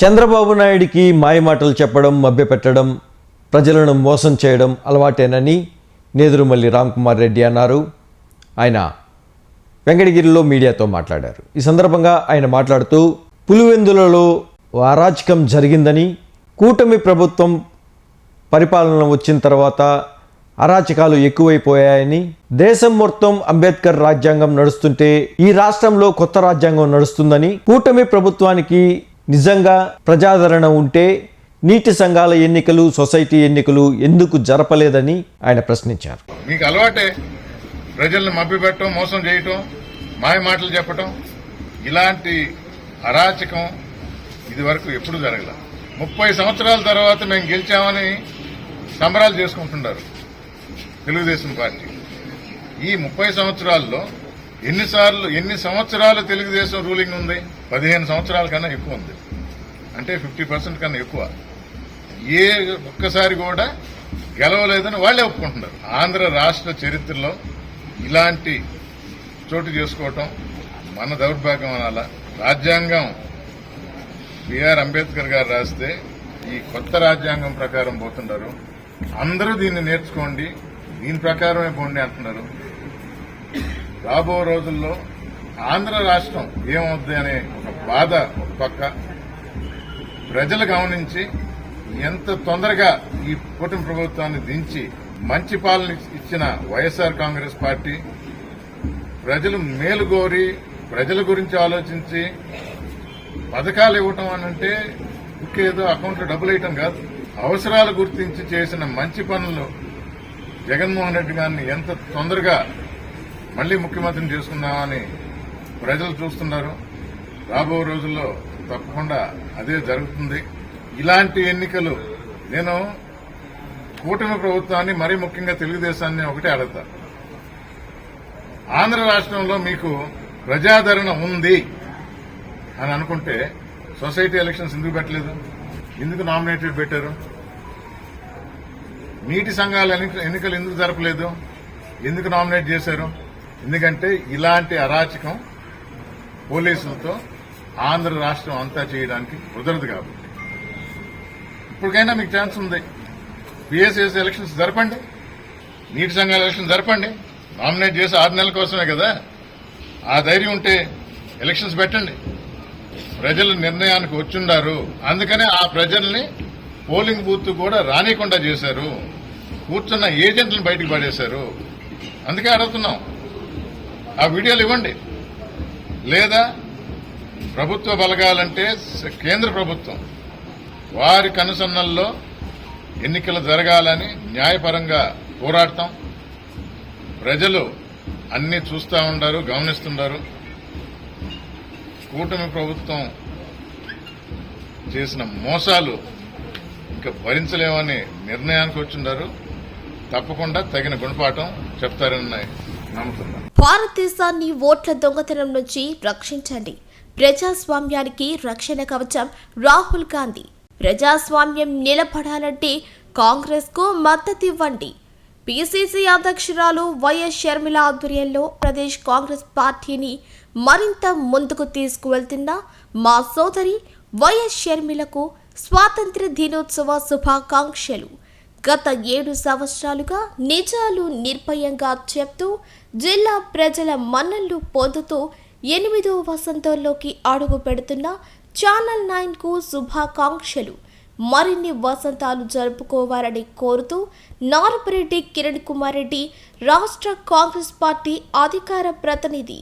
చంద్రబాబు నాయుడికి మాయమాటలు చెప్పడం మభ్యపెట్టడం ప్రజలను మోసం చేయడం అలవాటేనని నేదురుమల్లి రామ్కుమార్ రెడ్డి అన్నారు. ఆయన వెంకటగిరిలో మీడియాతో మాట్లాడారు. ఈ సందర్భంగా ఆయన మాట్లాడుతూ పులివెందులలో అరాచకం జరిగిందని కూటమి ప్రభుత్వం పరిపాలన వచ్చిన తర్వాత అరాచకాలు ఎక్కువైపోయాయని దేశం మొత్తం అంబేద్కర్ రాజ్యాంగం నడుస్తుంటే ఈ రాష్ట్రంలో కొత్త రాజ్యాంగం నడుస్తుందని కూటమి ప్రభుత్వానికి నిజంగా ప్రజాదరణ ఉంటే నీటి సంఘాల ఎన్నికలు సొసైటీ ఎన్నికలు ఎందుకు జరపలేదని ఆయన ప్రశ్నించారు. మీకు అలవాటే ప్రజలను మభ్యపెట్టడం మోసం చేయటం మాయ మాటలు చెప్పటం ఇలాంటి అరాచకం ఇది వరకు ఎప్పుడు జరగల. ముప్పై సంవత్సరాల తర్వాత మేము గెలిచామని సంబరాలు చేసుకుంటున్నారు తెలుగుదేశం పార్టీ. ఈ ముప్పై సంవత్సరాల్లో ఎన్నిసార్లు ఎన్ని సంవత్సరాలు తెలుగుదేశం రూలింగ్ ఉంది? పదిహేను సంవత్సరాల కన్నా ఎక్కువ ఉంది. అంటే ఫిఫ్టీ పర్సెంట్ కన్నా ఎక్కువ. ఏ ఒక్కసారి కూడా గెలవలేదని వాళ్ళే ఒప్పుకుంటున్నారు. ఆంధ్ర రాష్ట్ర చరిత్రలో ఇలాంటి చోటు చేసుకోవటం మన దౌర్భాగ్యం అనాల? రాజ్యాంగం బిఆర్ అంబేద్కర్ గారు రాస్తే ఈ కొత్త రాజ్యాంగం ప్రకారం పోతున్నారు. అందరూ దీన్ని నేర్చుకోండి. దీని ప్రకారమే పోండి అంటున్నారు. రాబో రోజుల్లో ఆంధ్ర రాష్ట్రం ఏమవుద్ది అనే ఒక బాధ ఒక పక్క. ప్రజలు గమనించి ఎంత తొందరగా ఈ కూటమి ప్రభుత్వాన్ని దించి మంచి పాలన ఇచ్చిన వైఎస్ఆర్ కాంగ్రెస్ పార్టీ ప్రజలు మేలు కోరి ప్రజల గురించి ఆలోచించి పథకాలు ఇవ్వటం అని అంటే ఇంకేదో అకౌంట్లో డబ్బులు వేయటం కాదు. అవసరాలు గుర్తించి చేసిన మంచి పనులు జగన్మోహన్ రెడ్డి గారిని ఎంత తొందరగా మళ్ళీ ముఖ్యమంత్రిని చేసుకుందామని ప్రజలు చూస్తున్నారు. రాబో రోజుల్లో తప్పకుండా అదే జరుగుతుంది. ఇలాంటి ఎన్నికలు నేను కూటమి ప్రభుత్వాన్ని మరీ ముఖ్యంగా తెలుగుదేశాన్ని ఒకటే అడుగుతా. ఆంధ్ర రాష్ట్రంలో మీకు ప్రజాదరణ ఉంది అని అనుకుంటే సొసైటీ ఎలక్షన్స్ ఎందుకు పెట్టలేదు? ఎందుకు నామినేటెడ్ పెట్టారు? నీటి సంఘాల ఎన్నికలు ఎందుకు జరపలేదు? ఎందుకు నామినేట్ చేశారు? ఎందుకంటే ఇలాంటి అరాచకం పోలీసులతో ఆంధ్ర రాష్ట్రం అంతా చేయడానికి కుదరదు కాబట్టి. ఇప్పటికైనా మీకు ఛాన్స్ ఉంది. పిఎస్ఎస్ ఎలక్షన్స్ జరపండి. నీటి సంఘాల ఎలక్షన్ జరపండి. నామినేట్ చేసి ఆరు నెలల కోసమే కదా. ఆ ధైర్యం ఉంటే ఎలక్షన్స్ పెట్టండి. ప్రజలు నిర్ణయానికి వచ్చుండారు. అందుకనే ఆ ప్రజల్ని పోలింగ్ బూత్ కూడా రానికుండా చేశారు. కూర్చున్న ఏజెంట్లను బయటకు పడేశారు అందుకే అడుగుతున్నాం. ఆ వీడియోలు ఇవ్వండి. లేదా ప్రభుత్వ బలగాలంటే కేంద్ర ప్రభుత్వం వారి కనుసన్నల్లో ఎన్నికలు జరగాలని న్యాయపరంగా పోరాడతాం. ప్రజలు అన్ని చూస్తూ ఉండారు గమనిస్తున్నారు కూటమి ప్రభుత్వం చేసిన మోసాలు ఇంకా భరించలేమని నిర్ణయానికి వచ్చిండారు. తప్పకుండా తగిన గుణపాఠం చెప్తారని భారతదేశాన్ని ఓట్ల దొంగతనం నుంచి రక్షించండి. ప్రజాస్వామ్యానికి రక్షణ కవచం రాహుల్ గాంధీ. ప్రజాస్వామ్యం నిలబడాలంటే కాంగ్రెస్కు మద్దతివ్వండి పిసిసి అధ్యక్షురాలు వైఎస్ షర్మిల ఆధ్వర్యంలో ప్రదేశ్ కాంగ్రెస్ పార్టీని మరింత ముందుకు తీసుకువెళ్తున్న మా సోదరి వైఎస్ షర్మిలకు స్వాతంత్ర్య దినోత్సవ శుభాకాంక్షలు. గత ఏడు సంవత్సరాలుగా నిజాలు నిర్భయంగా చెప్తూ జిల్లా ప్రజల మన్నళ్ళు పొందుతూ ఎనిమిదో వసంతంలోకి అడుగు పెడుతున్న ఛానల్ నైన్కు శుభాకాంక్షలు. మరిన్ని వసంతాలు జరుపుకోవాలని కోరుతూ నారపరెడ్డి కిరణ్ కుమార్ రెడ్డి రాష్ట్ర కాంగ్రెస్ పార్టీ అధికార ప్రతినిధి.